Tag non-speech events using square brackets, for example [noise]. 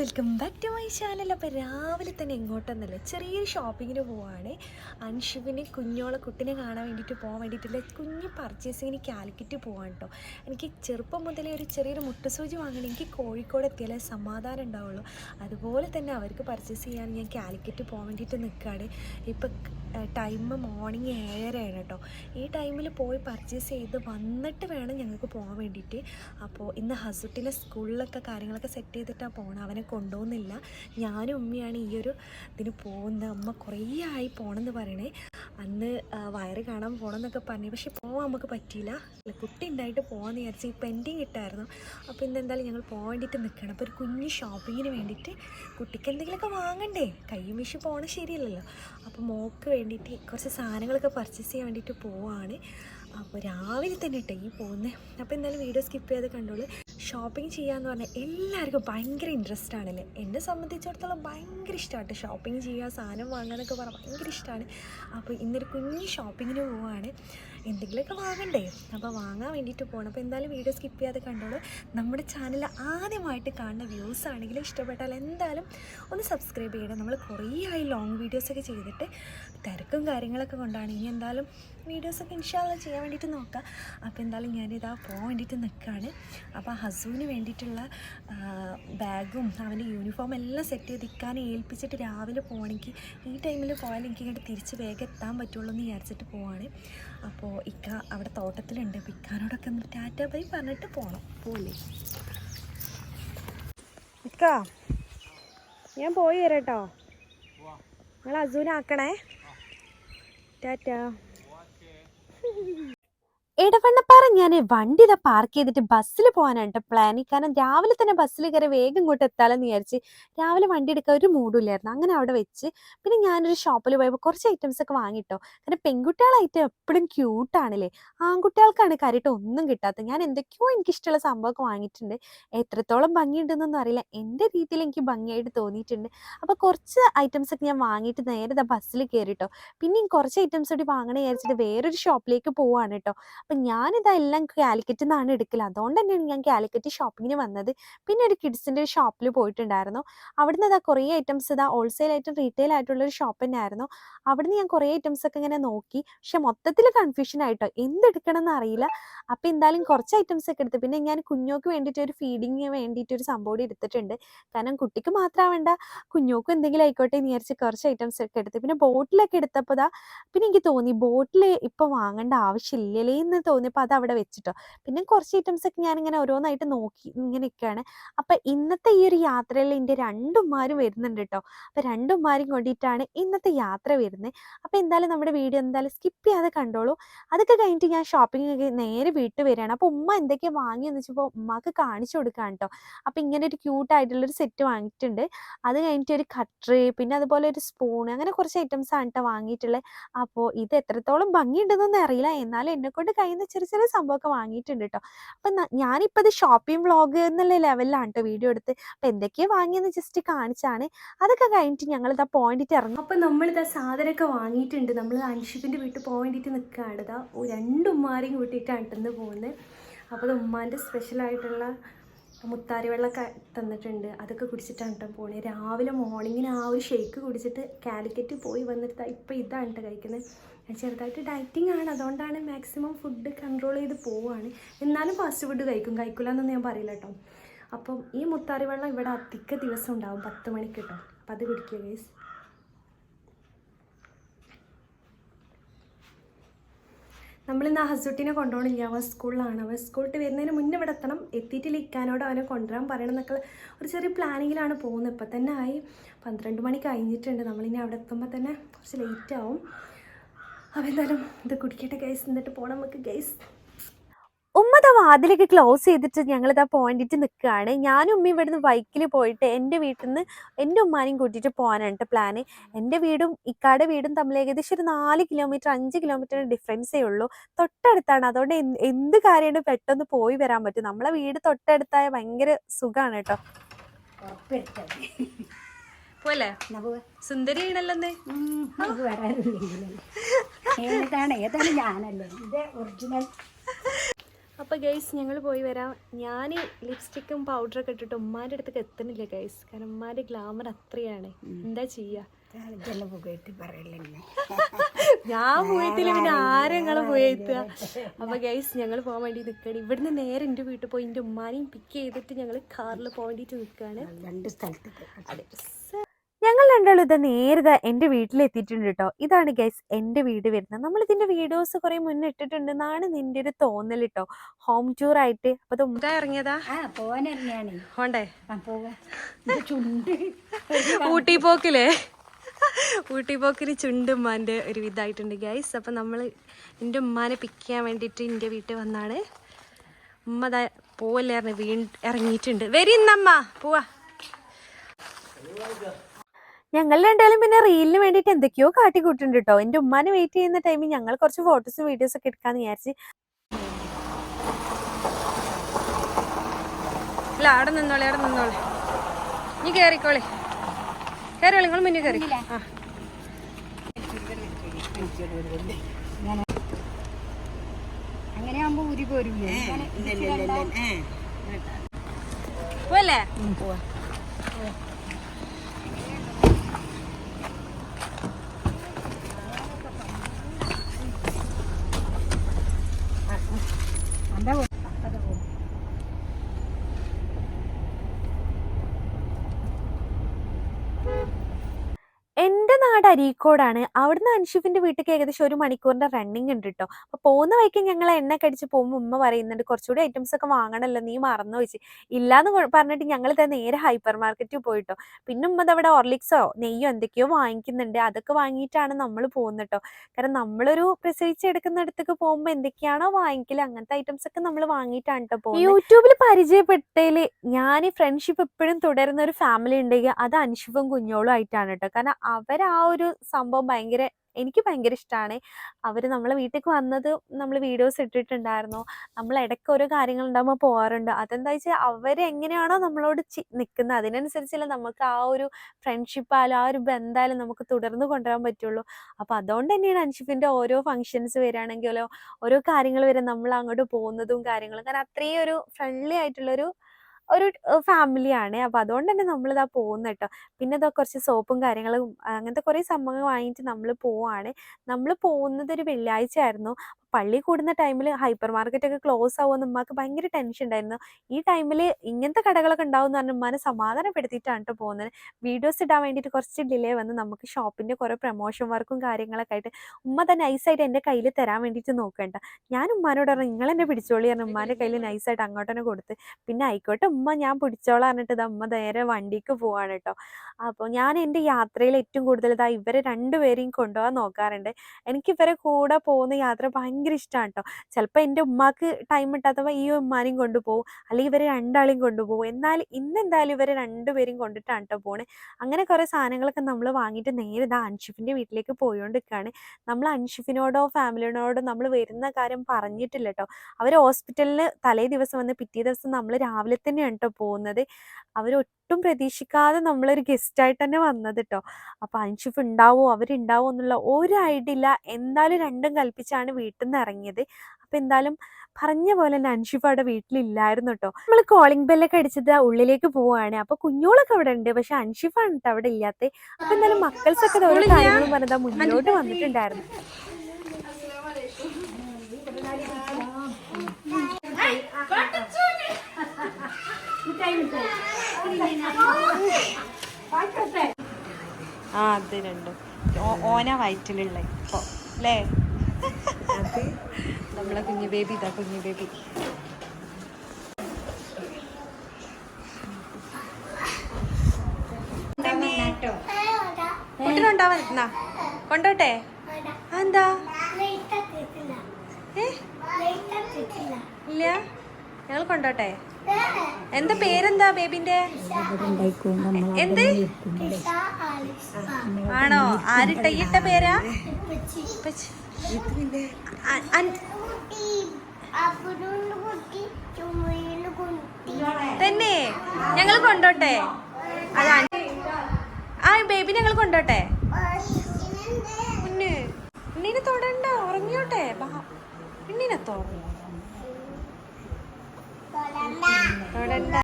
Welcome back to my channel. അപ്പോൾ രാവിലെ തന്നെ എങ്ങോട്ടെന്നല്ല ചെറിയൊരു ഷോപ്പിങ്ങിന് പോവാണ്. അൻഷുവിനെ കുഞ്ഞോളെ കുട്ടിനെ കാണാൻ വേണ്ടിയിട്ട് പോകാൻ വേണ്ടിയിട്ടുള്ള കുഞ്ഞ് പർച്ചേസിങ്ങിന് കാലിക്കറ്റ് പോകാൻ കേട്ടോ എനിക്ക് ചെറുപ്പം മുതലേ ഒരു ചെറിയൊരു മുട്ടസൂചി വാങ്ങണം. എനിക്ക് കോഴിക്കോട് എത്തിയാലേ സമാധാനം ഉണ്ടാവുള്ളൂ. അതുപോലെ തന്നെ അവർക്ക് പർച്ചേസ് ചെയ്യാൻ ഞാൻ കാലിക്കറ്റ് പോകാൻ വേണ്ടിയിട്ട് നിൽക്കുകയാണ് ഇപ്പം ടൈം മോർണിംഗ് ഏഴരയാണ് കേട്ടോ ഈ ടൈമിൽ പോയി പർച്ചേസ് ചെയ്ത് വന്നിട്ട് വേണം ഞങ്ങൾക്ക് പോകാൻ വേണ്ടിയിട്ട് അപ്പോൾ ഇന്ന് ഹസുട്ടിലെ സ്കൂളിലൊക്കെ കാര്യങ്ങളൊക്കെ സെറ്റ് ചെയ്തിട്ടാണ് പോകണം അവനെ കൊണ്ടുപോകുന്നില്ല. ഞാനും ഉമ്മയാണ് ഈ ഒരു ഇതിന് പോകുന്നത്. അമ്മ കുറേ ആയി പോകണമെന്ന് പറയണേ. അന്ന് വയറ് കാണാൻ പോകണം എന്നൊക്കെ പറഞ്ഞു. പക്ഷെ പോകാൻ നമുക്ക് പറ്റിയില്ല. അല്ല, കുട്ടി ഉണ്ടായിട്ട് പോകാമെന്ന് വിചാരിച്ച് ഈ പെൻഡിങ് ഇട്ടായിരുന്നു അപ്പോൾ ഇന്ന് എന്തായാലും ഞങ്ങൾ പോകാൻ വേണ്ടിയിട്ട് നിൽക്കണം. അപ്പോൾ ഒരു കുഞ്ഞ് ഷോപ്പിങ്ങിന് വേണ്ടിയിട്ട് കുട്ടിക്ക് എന്തെങ്കിലുമൊക്കെ വാങ്ങണ്ടേ? കൈ വീശി പോകണം ശരിയല്ലല്ലോ. അപ്പോൾ മോക്ക് വേണ്ടിയിട്ട് കുറച്ച് സാധനങ്ങളൊക്കെ പർച്ചേസ് ചെയ്യാൻ വേണ്ടിയിട്ട് പോവാണ്. അപ്പോൾ രാവിലെ തന്നെ കേട്ടോ ഈ പോകുന്നത് അപ്പോൾ എന്തായാലും വീഡിയോ സ്കിപ്പ് ചെയ്ത് കണ്ടോളൂ. ഷോപ്പിംഗ് ചെയ്യാന്ന് പറഞ്ഞാൽ എല്ലാവർക്കും ഭയങ്കര ഇൻട്രസ്റ്റ് ആണല്ലേ? എന്നെ സംബന്ധിച്ചിടത്തോളം ഭയങ്കര ഇഷ്ടമാണ് ഷോപ്പിംഗ് ചെയ്യുക സാധനം വാങ്ങാനൊക്കെ പറഞ്ഞാൽ ഭയങ്കര ഇഷ്ടമാണ് അപ്പോൾ ഇന്നൊരു കുഞ്ഞ് ഷോപ്പിങ്ങിന് പോവാണ്. എന്തെങ്കിലുമൊക്കെ വാങ്ങണ്ടേ? അപ്പോൾ വാങ്ങാൻ വേണ്ടിയിട്ട് പോകണം അപ്പോൾ എന്തായാലും വീഡിയോ സ്കിപ്പ് ചെയ്യാതെ കണ്ടോളൂ. നമ്മുടെ ചാനൽ ആദ്യമായിട്ട് കാണുന്ന വ്യൂസ് ആണെങ്കിലും ഇഷ്ടപ്പെട്ടാൽ എന്തായാലും ഒന്ന് സബ്സ്ക്രൈബ് ചെയ്യണം. നമ്മൾ കുറേ ആയി ലോങ് വീഡിയോസൊക്കെ ചെയ്തിട്ട് തിരക്കും കാര്യങ്ങളൊക്കെ കൊണ്ടാണ്. ഇനി എന്തായാലും വീഡിയോസൊക്കെ ഇൻഷാല്ല ചെയ്യാൻ വേണ്ടിയിട്ട് നോക്കാം. അപ്പോൾ എന്തായാലും ഞാനിതാ പോകാൻ വേണ്ടിയിട്ട് നിൽക്കുകയാണ് അപ്പോൾ ഹസുവിന് വേണ്ടിയിട്ടുള്ള ബാഗും അവന്റെ യൂണിഫോം എല്ലാം സെറ്റ് ചെയ്ത് ഇക്കാനെ ഏൽപ്പിച്ചിട്ട് രാവിലെ പോകണമെങ്കിൽ ഈ ടൈമിൽ പോയാൽ എനിക്ക് ഇങ്ങോട്ട് തിരിച്ച് വേഗം എത്താൻ പറ്റുള്ളൂ എന്ന് വിചാരിച്ചിട്ട് പോവാണ്. അപ്പോൾ ഇക്ക അവിടെ തോട്ടത്തിലുണ്ട്. അപ്പോൾ ഇക്കാനോടൊക്കെ ഒന്ന് ടാറ്റ ബൈ പറഞ്ഞിട്ട് പോകണം പോലെ ഇക്ക ഞാൻ പോയി വരാട്ടോ. നിങ്ങൾ അസൂനാക്കണേ ടാറ്റ. ഞാൻ വണ്ടി ഇതാ പാർക്ക് ചെയ്തിട്ട് ബസ്സിൽ പോകാനായിട്ട് പ്ലാൻ കാരണം രാവിലെ തന്നെ ബസ്സിൽ കയറി വേഗം ഇങ്ങോട്ട് എത്താലെന്ന് വിചാരിച്ച് രാവിലെ വണ്ടി എടുക്കാൻ ഒരു മൂഡില്ലായിരുന്നു അങ്ങനെ അവിടെ വെച്ച് പിന്നെ ഞാനൊരു ഷോപ്പിൽ പോയപ്പോൾ കുറച്ച് ഐറ്റംസ് ഒക്കെ വാങ്ങിട്ടോ. കാരണം പെൺകുട്ടികളെ ഐറ്റം എപ്പോഴും ക്യൂട്ടാണല്ലേ ആൺകുട്ടികൾക്കാണ് കാര്യമായിട്ട് ഒന്നും കിട്ടാത്തത്. ഞാൻ എന്തൊക്കെയോ എനിക്കിഷ്ടമുള്ള സംഭവമൊക്കെ വാങ്ങിയിട്ടുണ്ട്. എത്രത്തോളം ഭംഗിയുണ്ടെന്നൊന്നും അറിയില്ല. എന്റെ രീതിയിൽ എനിക്ക് ഭംഗിയായിട്ട് തോന്നിയിട്ടുണ്ട്. അപ്പോൾ കുറച്ച് ഐറ്റംസ് ഒക്കെ ഞാൻ വാങ്ങിയിട്ട് നേരെ ഇതാ ബസ്സിൽ കയറിട്ടോ പിന്നെ കുറച്ച് ഐറ്റംസ് കൂടി വാങ്ങണേ വിചാരിച്ചിട്ട് വേറൊരു ഷോപ്പിലേക്ക് പോവാണ് കേട്ടോ അപ്പം ഞാനിതാ എല്ലാം കാലിക്കറ്റിൽ നിന്നാണ് എടുക്കൽ അതുകൊണ്ട് തന്നെയാണ് ഞാൻ കാലിക്കറ്റ് ഷോപ്പിങ്ങിന് വന്നത്. പിന്നെ ഒരു കിഡ്സിന്റെ ഒരു ഷോപ്പിൽ പോയിട്ടുണ്ടായിരുന്നു. അവിടുന്ന് അതാ കുറേ ഐറ്റംസ് ഇതാ ഹോൾസെയിൽ ആയിട്ടും റീറ്റെയിൽ ആയിട്ടുള്ള ഒരു ഷോപ്പ് തന്നെയായിരുന്നു. അവിടുന്ന് ഞാൻ കുറേ ഐറ്റംസ് ഒക്കെ ഇങ്ങനെ നോക്കി. പക്ഷെ മൊത്തത്തിൽ കൺഫ്യൂഷൻ ആയിട്ടോ. എന്തെടുക്കണം എന്ന് അറിയില്ല. അപ്പം എന്തായാലും കുറച്ച് ഐറ്റംസ് ഒക്കെ എടുത്ത്. പിന്നെ ഞാൻ കുഞ്ഞോക്ക് വേണ്ടിയിട്ട് ഒരു ഫീഡിങ്ങിന് വേണ്ടിയിട്ട് ഒരു സംഭവം എടുത്തിട്ടുണ്ട്. കാരണം കുട്ടിക്ക് മാത്രമാവേണ്ട കുഞ്ഞോക്കും എന്തെങ്കിലും ആയിക്കോട്ടെ എന്ന് വിചാരിച്ച് കുറച്ച് ഐറ്റംസ് ഒക്കെ എടുത്ത്. പിന്നെ ബോട്ടിലൊക്കെ എടുത്തപ്പോൾ പിന്നെ എനിക്ക് തോന്നി ബോട്ടിൽ ഇപ്പം വാങ്ങേണ്ട ആവശ്യമില്ലല്ലേ എന്ന് തോന്നിയപ്പോൾ അത് വെച്ചിട്ടോ. പിന്നെ കുറച്ച് ഐറ്റംസ് ഒക്കെ ഞാൻ ഇങ്ങനെ ഓരോന്നായിട്ട് നോക്കി ഇങ്ങനെ നിൽക്കുകയാണ് അപ്പം ഇന്നത്തെ ഈ ഒരു യാത്രയിൽ എന്റെ രണ്ടുമാരും വരുന്നുണ്ട് കേട്ടോ അപ്പം രണ്ടുമാരും കൊണ്ടിട്ടാണ് ഇന്നത്തെ യാത്ര വരുന്നത് അപ്പം എന്തായാലും നമ്മുടെ വീഡിയോ എന്തായാലും സ്കിപ്പ് ചെയ്യാതെ കണ്ടോളൂ. അതൊക്കെ കഴിഞ്ഞിട്ട് ഞാൻ ഷോപ്പിംഗ് ഒക്കെ നേരെ വീട്ടിൽ വരികയാണ്. അപ്പോൾ ഉമ്മ എന്തൊക്കെയാണ് വാങ്ങിയെന്ന് വെച്ചപ്പോൾ ഉമ്മക്ക് കാണിച്ചു കൊടുക്കുകയാണ് കേട്ടോ അപ്പം ഇങ്ങനെ ഒരു ക്യൂട്ട് ആയിട്ടുള്ളൊരു സെറ്റ് വാങ്ങിയിട്ടുണ്ട്. അത് കഴിഞ്ഞിട്ട് ഒരു കട്ടറി പിന്നെ അതുപോലെ ഒരു സ്പൂൺ അങ്ങനെ കുറച്ച് ഐറ്റംസ് ആണ് കേട്ടോ വാങ്ങിയിട്ടുള്ളത് അപ്പോൾ ഇത് എത്രത്തോളം ഭംഗിയുണ്ടെന്നൊന്നും അറിയില്ല. എന്നാലും എന്നെ കൊണ്ട് കഴിയുന്ന ചെറിയ ചെറിയ സംഭവമൊക്കെ വാങ്ങിയിട്ടുണ്ട് കേട്ടോ അപ്പം ഞാനിപ്പോൾ ഇത് ഷോപ്പിംഗ് വ്ളോഗ് എന്നുള്ള ലെവലിലാണ് കേട്ടോ വീഡിയോ എടുത്ത്. അപ്പം എന്തൊക്കെയാണ് വാങ്ങിയെന്ന് ജസ്റ്റ് കാണിച്ചാണ്. അതൊക്കെ കഴിഞ്ഞിട്ട് ഞങ്ങൾ ഇതാ പോയിന്റിട്ട് ഇറങ്ങും. അപ്പം നമ്മളിതാ സാധനമൊക്കെ വാങ്ങിയിട്ടുണ്ട്. നമ്മൾ അൻഷിപ്പിന്റെ വീട്ടിൽ പോയിന്റിട്ട് നിൽക്കുകയാണ്. ഇതാ രണ്ടുമ്മാരെയും കൂട്ടിയിട്ടാണ് ഇട്ടെന്ന് പോകുന്നത്. അപ്പോൾ ഉമ്മാന്റെ സ്പെഷ്യലായിട്ടുള്ള മുത്താരി വെള്ളമൊക്കെ തന്നിട്ടുണ്ട്. അതൊക്കെ കുടിച്ചിട്ടാണ് കേട്ടോ പോണേ. രാവിലെ മോർണിംഗിന് ആ ഒരു ഷേക്ക് കുടിച്ചിട്ട് കാലിക്കറ്റ് പോയി വന്നിട്ട് ഇപ്പം ഇതാണ് കേട്ടോ കഴിക്കുന്നത്. ഞാൻ ചെറുതായിട്ട് ഡയറ്റിംഗ് ആണ്. അതുകൊണ്ടാണ് മാക്സിമം ഫുഡ് കൺട്രോൾ ചെയ്ത് പോവുകയാണ് എന്നാലും ഫാസ്റ്റ് ഫുഡ് കഴിക്കും. കഴിക്കില്ല എന്നൊന്നും ഞാൻ പറയില്ല കേട്ടോ. അപ്പം ഈ മുത്താറി വെള്ളം ഇവിടെ അധിക ദിവസം ഉണ്ടാവും. പത്ത് മണിക്ക് കേട്ടോ. അപ്പം അത് കുടിക്കുക ഗൈസ് നമ്മളിന്ന് ആ ഹസുട്ടിനെ കൊണ്ടുപോകണില്ല. അവൻ സ്കൂളിലാണ്. അവൻ സ്കൂളിട്ട് വരുന്നതിന് മുന്നേ ഇവിടെ എത്തണം. എത്തിയിട്ടില്ല. അവനെ കൊണ്ടുവരാൻ പറയണം എന്നൊക്കെ ഒരു ചെറിയ പ്ലാനിങ്ങിലാണ് പോകുന്നത്. ഇപ്പം തന്നെ ആയി. പന്ത്രണ്ട് മണി കഴിഞ്ഞിട്ടുണ്ട്. നമ്മളിനി അവിടെ എത്തുമ്പോൾ തന്നെ കുറച്ച് ലേറ്റ് ആവും. അപ്പോൾ എന്തായാലും ഇത് കുടിക്കട്ടെ ഗൈസ് എന്നിട്ട് പോകണം നമുക്ക് ഗൈസ് ഉമ്മത വാതിലൊക്കെ ക്ലോസ് ചെയ്തിട്ട് ഞങ്ങൾ ഇതാ പോയിന്റിട്ട് നിൽക്കുകയാണ് ഞാനും ഉമ്മയും ഇവിടുന്ന് ബൈക്കിൽ പോയിട്ട് എന്റെ വീട്ടിൽ നിന്ന് എന്റെ ഉമ്മാനെയും കൂട്ടിയിട്ട് പോകാനാണ് പ്ലാൻ പ്ലാന് എന്റെ വീടും ഇക്കാടെ വീടും തമ്മിൽ ഏകദേശം ഒരു നാല് കിലോമീറ്റർ അഞ്ച് കിലോമീറ്റർ ഡിഫറൻസേ ഉള്ളൂ. തൊട്ടടുത്താണ്. അതുകൊണ്ട് എന്ത് കാര്യമാണ് പെട്ടെന്ന് പോയി വരാൻ പറ്റും. നമ്മളെ വീട് തൊട്ടടുത്തായ ഭയങ്കര സുഖമാണ് കേട്ടോ പോലെ സുന്ദരിയാണല്ലോ ഏതാണ് ഏതാണ് ഞാനല്ലേ? ഇത് ഒറിജിനൽ അപ്പോൾ ഗൈസ് ഞങ്ങൾ പോയി വരാം. ഞാൻ ലിപ്സ്റ്റിക്കും പൗഡറൊക്കെ ഇട്ടിട്ട് ഉമ്മാന്റെ അടുത്തേക്ക് എത്തുന്നില്ല ഗൈസ് കാരണം ഉമ്മാന്റെ ഗ്ലാമർ അത്രയാണ്. എന്താ ചെയ്യുക ഞാൻ പോയിട്ടില്ല പിന്നെ ആരെങ്ങളും പോയെത്തുക അപ്പോൾ ഗൈസ് ഞങ്ങൾ പോകാൻ വേണ്ടി നിൽക്കുകയാണ് ഇവിടുന്ന് നേരെ എന്റെ വീട്ടിൽ പോയി എന്റെ ഉമ്മാനെയും പിക്ക് ചെയ്തിട്ട് ഞങ്ങൾ കാറിൽ പോകാൻ വേണ്ടിയിട്ട് നിൽക്കുകയാണ് രണ്ട് സ്ഥലത്ത് അതെ. ഞങ്ങൾ രണ്ടാളും ഇത് നേരെ എന്റെ വീട്ടിലെത്തിയിട്ടുണ്ട് കേട്ടോ ഇതാണ് ഗൈസ് എന്റെ വീട് വരുന്നത്. നമ്മൾ ഇതിന്റെ വീഡിയോസ് കുറെ മുന്നേ ഇട്ടിട്ടുണ്ട് എന്നാണ് നിന്റെ ഒരു തോന്നൽ കേട്ടോ ഹോം ടൂർ ആയിട്ട്. അപ്പൊ ഇറങ്ങിയതാ? [laughs] ഊട്ടി പോക്കില്ലേ ഊട്ടി പോക്കിന് ചുണ്ടുമ്മാന്റെ ഒരു ഇതായിട്ടുണ്ട് ഗൈസ് അപ്പം നമ്മൾ എന്റെ ഉമ്മാനെ പിക്ക് ചെയ്യാൻ വേണ്ടിയിട്ട് എന്റെ വീട്ടിൽ വന്നാണ്. ഉമ്മ ദാ പോവല്ലായിരുന്നു വീ ഇറങ്ങിയിട്ടുണ്ട്. വരിന്നമ്മ പോവാ. ഞങ്ങൾ രണ്ടാലും പിന്നെ റീലിന് വേണ്ടിയിട്ട് എന്തൊക്കെയോ കാട്ടിക്കൂട്ടുണ്ട് കേട്ടോ എന്റെ ഉമ്മാനെ വെയിറ്റ് ചെയ്യുന്ന ടൈമിൽ ഞങ്ങൾ കുറച്ച് ഫോട്ടോസും വീഡിയോസ് ഒക്കെ എടുക്കാന്ന് വിചാരിച്ച്. ഇല്ല അവിടെ നിന്നോളെ അവിടെ നിന്നോളെ. നീ കയറിക്കോളെ കയറിയോളെ നിങ്ങൾ മുന്നിൽ കയറി ആ. അങ്ങനെ ആകുമ്പോ ഊരി പോരൂലേ പോവല്ലേ? പോവാ എന്താ എന്റെ നാട് അരീക്കോടാണ്. അവിടുന്ന് അൻഷിഫിന്റെ വീട്ടിലേക്ക് ഏകദേശം ഒരു മണിക്കൂറിന്റെ റണ്ണിങ് ഉണ്ട് കേട്ടോ അപ്പൊ പോകുന്ന വഴിക്ക് ഞങ്ങൾ എണ്ണ കടിച്ച് പോകുമ്പോൾ ഉമ്മ പറയുന്നുണ്ട് കുറച്ചുകൂടി ഐറ്റംസ് ഒക്കെ വാങ്ങണമല്ലോ നീ മറന്നു വെച്ച് ഇല്ലാന്ന് പറഞ്ഞിട്ട് ഞങ്ങൾ തന്നെ നേരെ ഹൈപ്പർ മാർക്കറ്റിൽ പോയിട്ടോ പിന്നെ ഉമ്മ അവിടെ ഓർലിക്സോ നെയ്യോ എന്തൊക്കെയോ വാങ്ങിക്കുന്നുണ്ട്. അതൊക്കെ വാങ്ങിയിട്ടാണ് നമ്മൾ പോകുന്നത് കാരണം നമ്മളൊരു പ്രസവിച്ചെടുക്കുന്നിടത്തേക്ക് പോകുമ്പോൾ എന്തൊക്കെയാണോ വാങ്ങിക്കൽ അങ്ങനത്തെ ഐറ്റംസ് ഒക്കെ നമ്മൾ വാങ്ങിയിട്ടാണ് കേട്ടോ പോകുന്നത് യൂട്യൂബിൽ പരിചയപ്പെട്ടതിൽ ഞാൻ ഫ്രണ്ട്ഷിപ്പ് എപ്പോഴും തുടരുന്ന ഒരു ഫാമിലി ഉണ്ടെങ്കിൽ അത് അൻഷുഫും കുഞ്ഞോളും ആയിട്ടാണ് കേട്ടോ കാരണം അവർ ആ ഒരു സംഭവം ഭയങ്കര എനിക്ക് ഭയങ്കര ഇഷ്ടമാണ് അവർ നമ്മളെ വീട്ടിലേക്ക് വന്നത് നമ്മൾ വീഡിയോസ് ഇട്ടിട്ടുണ്ടായിരുന്നു. നമ്മൾ ഇടയ്ക്ക് ഓരോ കാര്യങ്ങൾ ഉണ്ടാകുമ്പോൾ പോകാറുണ്ട് അതെന്താ വെച്ചാൽ അവരെങ്ങനെയാണോ നമ്മളോട് നിൽക്കുന്നത് അതിനനുസരിച്ചല്ലേ നമുക്ക് ആ ഒരു ഫ്രണ്ട്ഷിപ്പായാലും ആ ഒരു ബന്ധമായാലും നമുക്ക് തുടർന്ന് കൊണ്ടുവരാൻ പറ്റുള്ളൂ. അപ്പോൾ അതുകൊണ്ട് തന്നെയാണ് അൻഷിഫിന്റെ ഓരോ ഫങ്ഷൻസ് വരികയാണെങ്കിലോ ഓരോ കാര്യങ്ങൾ വരെ നമ്മൾ അങ്ങോട്ട് പോകുന്നതും കാര്യങ്ങളും. കാരണം അത്രയും ഒരു ഫ്രണ്ട്ലി ആയിട്ടുള്ളൊരു ഒരു ഫാമിലിയാണ് അപ്പോൾ അതുകൊണ്ട് തന്നെ നമ്മളിതാ പോകുന്ന കേട്ടോ പിന്നെ ഇതാ കുറച്ച് സോപ്പും കാര്യങ്ങളും അങ്ങനത്തെ കുറേ സംഭവങ്ങൾ വാങ്ങിയിട്ട് നമ്മൾ പോവാണ്. നമ്മൾ പോകുന്നത് ഒരു വെള്ളിയാഴ്ച ആയിരുന്നു പള്ളി കൂടുന്ന ടൈമിൽ ഹൈപ്പർ മാർക്കറ്റ് ഒക്കെ ക്ലോസ് ആവുമെന്ന് ഉമ്മാക്ക് ഭയങ്കര ടെൻഷൻ ഉണ്ടായിരുന്നു ഈ ടൈമിൽ ഇങ്ങനത്തെ കടകളൊക്കെ ഉണ്ടാവും എന്ന് പറഞ്ഞ് ഉമ്മാനെ സമാധാനപ്പെടുത്തിയിട്ടാണ് കേട്ടോ പോകുന്നത്. വീഡിയോസ് ഇടാൻ വേണ്ടിയിട്ട് കുറച്ച് ഡിലേ വന്ന് നമുക്ക് ഷോപ്പിന്റെ കുറേ പ്രൊമോഷൻ വർക്കും കാര്യങ്ങളൊക്കെ ആയിട്ട് ഉമ്മ തന്നെ നൈസായിട്ട് എന്റെ കയ്യിൽ തരാൻ വേണ്ടിയിട്ട് നോക്കണ്ട ഞാൻ ഉമ്മാനോട് പറഞ്ഞു നിങ്ങൾ എന്നെ പിടിച്ചോളി പറഞ്ഞു. ഉമ്മാന്റെ കയ്യിൽ നൈസായിട്ട് അങ്ങോട്ട് തന്നെ കൊടുത്ത്. പിന്നെ ആയിക്കോട്ടെ ഉമ്മ ഞാൻ പിടിച്ചോളാം പറഞ്ഞിട്ട് ഇത് ഉമ്മ നേരെ വണ്ടിക്ക് പോവാണ് കേട്ടോ അപ്പോൾ ഞാൻ എന്റെ യാത്രയിൽ ഏറ്റവും കൂടുതൽ ഇതാ ഇവരെ രണ്ടുപേരെയും കൊണ്ടുപോകാൻ നോക്കാറുണ്ട്. എനിക്ക് ഇവരെ കൂടെ പോകുന്ന യാത്ര ഭയങ്കര ഇഷ്ടമാണ് കേട്ടോ ചിലപ്പോൾ എന്റെ ഉമ്മാക്ക് ടൈം കിട്ടാത്തപ്പോൾ ഈ ഉമ്മാനെയും കൊണ്ടുപോകും അല്ലെങ്കിൽ ഇവരെ രണ്ടാളെയും കൊണ്ടുപോകും എന്നാൽ ഇന്ന് എന്തായാലും ഇവരെ രണ്ടുപേരും കൊണ്ടിട്ടാണ് കേട്ടോ പോണേ. അങ്ങനെ കുറേ സാധനങ്ങളൊക്കെ നമ്മൾ വാങ്ങിയിട്ട് നേരെ ഇതാ അൻഷിഫിന്റെ വീട്ടിലേക്ക് പോയോണ്ടിരിക്കുകയാണ് നമ്മൾ അൻഷിഫിനോടോ ഫാമിലിനോടോ നമ്മൾ വരുന്ന കാര്യം പറഞ്ഞിട്ടില്ല കേട്ടോ അവർ ഹോസ്പിറ്റലിൽ തലേ ദിവസം വന്ന് പിറ്റേ ദിവസം നമ്മൾ രാവിലെ തന്നെയാണ് കേട്ടോ പോകുന്നത്. അവരൊട്ടും പ്രതീക്ഷിക്കാതെ നമ്മളൊരു ഗസ്റ്റായിട്ട് തന്നെ വന്നത് കേട്ടോ അപ്പോൾ അൻഷിഫ് ഉണ്ടാവോ? അവരുണ്ടാവോ എന്നുള്ള ഒരു ഐഡിയ ഇല്ല. എന്തായാലും രണ്ടും കൽപ്പിച്ചാണ് വീട്ടിൽ നിന്ന് ഇറങ്ങിയത്. അപ്പൊ എന്തായാലും പറഞ്ഞ പോലെ തന്നെ അൻഷിഫ് അവിടെ വീട്ടിലില്ലായിരുന്നു കേട്ടോ നമ്മൾ കോളിംഗ് ബെല്ലൊക്കെ അടിച്ചത് ഉള്ളിലേക്ക് പോവുകയാണ് അപ്പോൾ കുഞ്ഞോളൊക്കെ അവിടെ ഉണ്ട്. പക്ഷെ അൻഷിഫാണ് കേട്ടോ അവിടെ ഇല്ലാത്ത. അപ്പൊ എന്തായാലും മക്കൾസൊക്കെ ഓരോ കാര്യങ്ങളും പറഞ്ഞതാ മുന്നോട്ട് വന്നിട്ടുണ്ടായിരുന്നു. ആ അത് രണ്ടും. ഓന വയറ്റിലുള്ള. ഇപ്പൊ അല്ലേ? നമ്മളെ കുഞ്ഞു ബേബി ഇതാ കുഞ്ഞു ബേബി. കൊണ്ടോട്ടെ എന്താ ഇല്ല. ഞങ്ങൾ കൊണ്ടോട്ടെ എന്താ പേരെന്താ ബേബിന്റെ? എന്ത്? ആണോ? ആര് ടൈയിട്ട പേരാ? തന്നെ. ഞങ്ങൾ കൊണ്ടോട്ടെ. ആ ബേബി ഞങ്ങൾ കൊണ്ടോട്ടെ. ഉണ്ണിനെ തൊടണ്ട ഉറങ്ങിയോട്ടെ. ഉണ്ണിനെ ഉണ്ണീനെ തൊട തൊടണ്ട